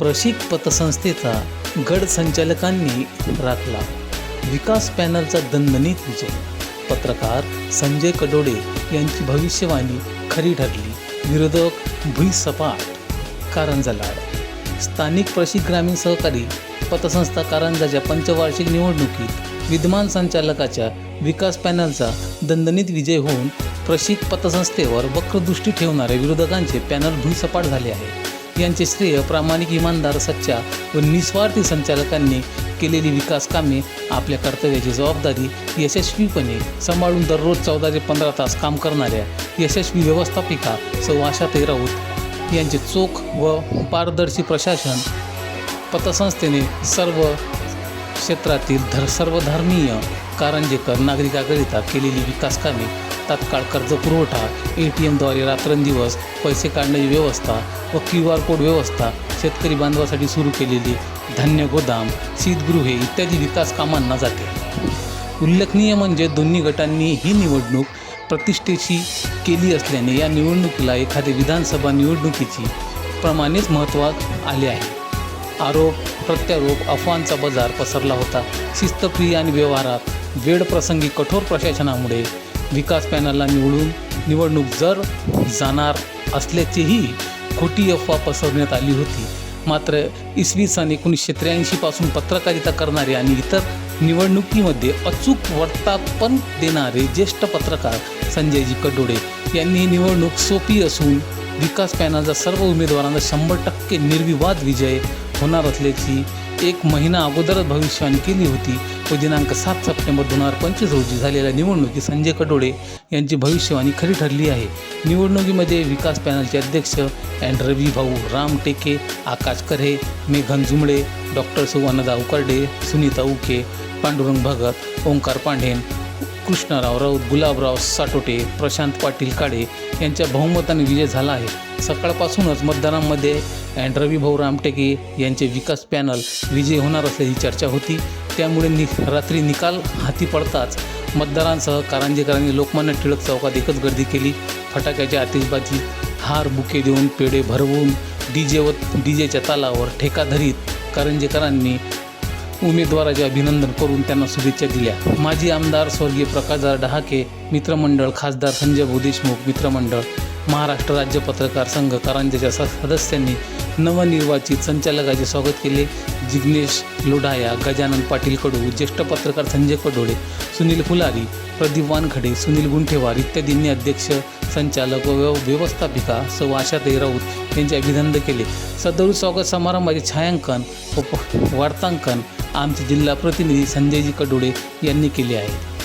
प्रशिक पतसंस्थेचा गड संचालकांनी राखला. विकास पॅनलचा दणदणीत विजय. पत्रकार संजय कडोडे यांची भविष्यवाणी खरी ठरली. विरोधक भुईसपाट कारंजा लाड. स्थानिक प्रशिक ग्रामीण सहकारी पतसंस्था कारंजाच्या पंचवार्षिक निवडणुकीत विद्यमान संचालकाच्या विकास पॅनलचा दणदणीत विजय होऊन प्रशिक पतसंस्थेवर वक्रदृष्टी ठेवणाऱ्या विरोधकांचे पॅनल भुईसपाट झाले आहे. यांचे श्रेय प्रामाणिक इमानदार सच्चा व निस्वार्थी संचालकांनी केलेली विकास कामे आपल्या कर्तव्याची जबाबदारी यशस्वीपणे सांभाळून दररोज चौदा ते पंधरा तास काम करणाऱ्या यशस्वी व्यवस्थापिका सौ आशाताई राऊत यांचे चोख व पारदर्शी प्रशासन पतसंस्थेने सर्व क्षेत्रातील धर सर्वधर्मीय कारंजेकर नागरिकाकरिता केलेली विकास कामे तात्काळ कर्ज पुरवठा ए टी एमद्वारे रात्रंदिवस पैसे काढण्याची व्यवस्था व क्यू आर कोड व्यवस्था शेतकरी बांधवासाठी सुरू केलेली धान्य गोदाम शीतगृहे इत्यादी विकास कामांना जाते. उल्लेखनीय म्हणजे दोन्ही गटांनी ही निवडणूक प्रतिष्ठेची केली असल्याने या निवडणुकीला एखाद्या विधानसभा निवडणुकीची प्रमाणेच महत्त्वात आले आहे. आरोप प्रत्यारोप अफवांचा बाजार पसरला होता. शिस्तप्रिय आणि व्यवहारात वेळप्रसंगी कठोर प्रशासनामुळे विकास पॅनलला निवडून निवडणूक जर जाणार असल्याचीही खोटी अफवा पसरण्यात आली होती. मात्र इसवी सन एकोणीसशे त्र्याऐंशीपासून पत्रकारिता करणारे आणि इतर निवडणुकीमध्ये अचूक वर्तापन देणारे ज्येष्ठ पत्रकार संजयजी कडोडे यांनी ही निवडणूक सोपी असून विकास पॅनलचा सर्व उमेदवारांचा शंभर टक्के निर्विवाद विजय होणार असल्याची एक महिना अगोदरच भविष्यवाणी केली होती व दिनांक सात सप्टेंबर दोन हजार पंचवीस रोजी झालेल्या निवडणुकीत संजय कडोळे यांची भविष्यवाणी खरी ठरली आहे. निवडणुकीमध्ये विकास पॅनलचे अध्यक्ष अँड रवी भाऊ राम टेके आकाश करे मेघन जुमडे डॉक्टर सुवर्णदा उकर्डे सुनीता उके पांडुरंग भगत ओंकार पांढेन कृष्णराव राऊत गुलाबराव साटोटे प्रशांत पाटील काळे यांच्या बहुमताने विजय झाला आहे. सकाळपासूनच मतदारांमध्ये अँड रवी भाऊ रामटेके यांचे विकास पॅनल विजयी होणार असल्याची चर्चा होती. त्यामुळे नि रात्री निकाल हाती पडताच मतदारांसह कारंजेकरांनी लोकमान्य टिळक चौकात एकच गर्दी केली. फटाक्याची आतिषबाजी हार बुके देऊन पेढे भरवून डी जे व डी जेच्या तालावर ठेका धरीत कारंजेकरांनी उमेदवाराचे अभिनंदन करून त्यांना शुभेच्छा दिल्या. माजी आमदार स्वर्गीय प्रकाशदार डहाके मित्रमंडळ खासदार संजय भू देशमुख मित्रमंडळ महाराष्ट्र राज्य पत्रकार संघ कारंजेच्या स- सदस्यांनी नवनिर्वाचित संचालकाचे स्वागत केले. जिग्नेश लोढाया गजानन पाटील कडू ज्येष्ठ पत्रकार संजय कडोळे सुनील फुलारी प्रदीप वानखडे सुनील गुंठेवार इत्यादींनी अध्यक्ष संचालक व व्यव- व्यवस्थापिका सौ आशाताई राऊत यांचे अभिनंदन केले. सदर स्वागत समारंभाचे छायांकन व वार्तांकन आमचे जिल्हा प्रतिनिधी संजयजी कडोळे यांनी केले आहे.